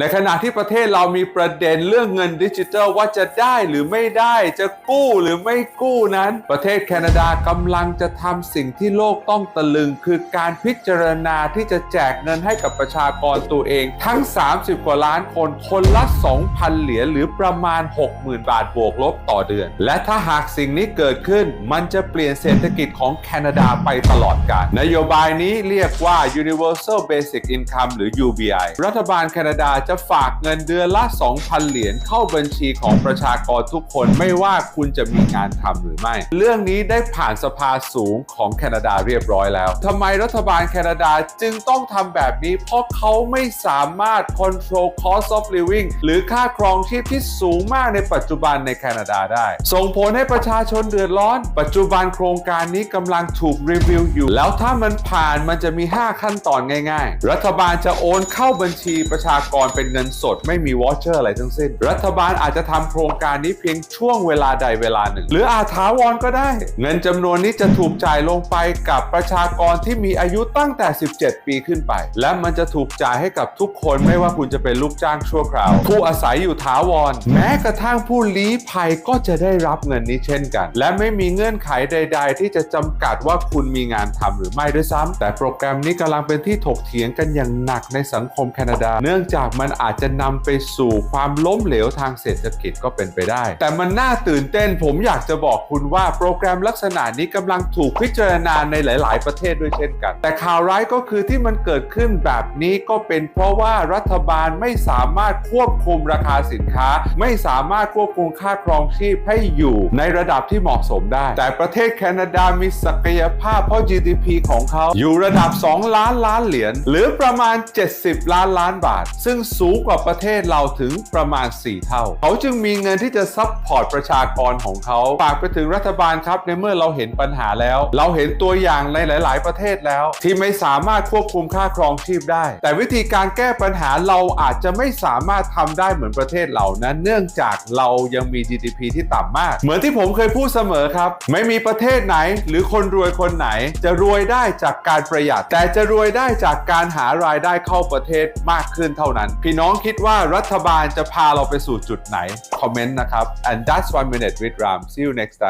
ในขณะที่ประเทศเรามีประเด็นเรื่องเงินดิจิทัลว่าจะได้หรือไม่ได้จะกู้หรือไม่กู้นั้น ประเทศแคนาดากำลังจะทำสิ่งที่โลกต้องตะลึง คือการพิจารณาที่จะแจกเงินให้กับประชากรตัวเอง ทั้ง 30 กว่าล้านคนคนละ 2,000 เหรียญหรือประมาณ 60,000 บาทบวกลบต่อเดือน และถ้าหากสิ่งนี้เกิดขึ้น มันจะเปลี่ยนเศรษฐกิจของแคนาดาไปตลอดกาลนโยบายนี้เรียกว่า Universal Basic Income หรือ UBI รัฐบาลแคนาดาจะฝากเงินเดือนละ 2,000 เหรียญเข้าบัญชีของประชากรทุกคนไม่ว่าคุณจะมีงานทำหรือไม่ เรื่องนี้ได้ผ่านสภาสูงของแคนาดาเรียบร้อยแล้วทำไมรัฐบาลแคนาดาจึงต้องทำแบบนี้ เพราะเขาไม่สามารถ control cost of living หรือค่าครองชีพที่สูงมากในปัจจุบันในแคนาดาได้ ส่งผลให้ประชาชนเดือดร้อน ปัจจุบันโครงการนี้กำลังถูกรีวิวอยู่ แล้วถ้ามันผ่านมันจะมี 5 ขั้นตอนง่าย ๆ รัฐบาลจะโอนเข้าบัญชีประชากรเป็นเงินสดไม่มีวอชเชอร์อะไรทั้งสิ้น รัฐบาลอาจจะทำโครงการนี้เพียงช่วงเวลาใดเวลาหนึ่ง หรืออาจถาวรก็ได้ เงินจำนวนนี้จะถูกจ่ายลงไปกับประชากรที่มีอายุตั้งแต่ 17 ปีขึ้นไป และมันจะถูกจ่ายให้กับทุกคนไม่ว่าคุณจะเป็นลูกจ้างชั่วคราว ผู้อาศัยอยู่ถาวร แม้กระทั่งผู้ลี้ภัยก็จะได้รับเงินนี้เช่นกัน และไม่มีเงื่อนไขใด ๆ ที่จะจำกัดว่าคุณมีงานทำหรือไม่ด้วยซ้ำแต่โปรแกรมนี้กำลังเป็นที่ถกเถียงกันอย่างหนักในสังคมแคนาดา เนื่องจากมันอาจจะนำไปสู่ความล้มเหลวทางเศรษฐกิจก็เป็นไปได้ แต่มันน่าตื่นเต้นผมอยากจะบอกคุณว่าโปรแกรมลักษณะนี้กำลังถูกพิจารณาในหลาย ๆ ประเทศด้วยเช่นกัน แต่ข่าวร้ายก็คือที่มันเกิดขึ้นแบบนี้ก็เป็นเพราะว่ารัฐบาลไม่สามารถควบคุมราคาสินค้า ไม่สามารถควบคุมค่าครองชีพให้อยู่ในระดับที่เหมาะสมได้ แต่ประเทศแคนาดามีศักยภาพเพราะ GDP ของเขาอยู่ระดับ 2 ล้านล้านเหรียญหรือประมาณ 70 ล้านล้านบาท ซึ่งสูงกว่าประเทศเราถึงประมาณ 4 เท่า เขาจึงมีเงินที่จะซัพพอร์ตประชากรของเขาฝากไปถึงรัฐบาลครับในเมื่อเราเห็นปัญหาแล้ว เราเห็นตัวอย่างในหลาย ๆ ประเทศแล้ว ที่ไม่สามารถควบคุมค่าครองชีพได้ แต่วิธีการแก้ปัญหาเราอาจจะไม่สามารถทำได้เหมือนประเทศเหล่านั้น เนื่องจากเรายังมี GDP ที่ต่ำมาก เหมือนที่ผมเคยพูดเสมอครับ ไม่มีประเทศไหน หรือคนรวยคนไหน จะรวยได้จากการประหยัด แต่จะรวยได้จากการหารายได้เข้าประเทศมากขึ้นเท่านั้นพี่น้องคิดว่ารัฐบาลจะพาเราไปสู่จุดไหน คอมเมนต์นะครับ and that's one minute with Ram see you next time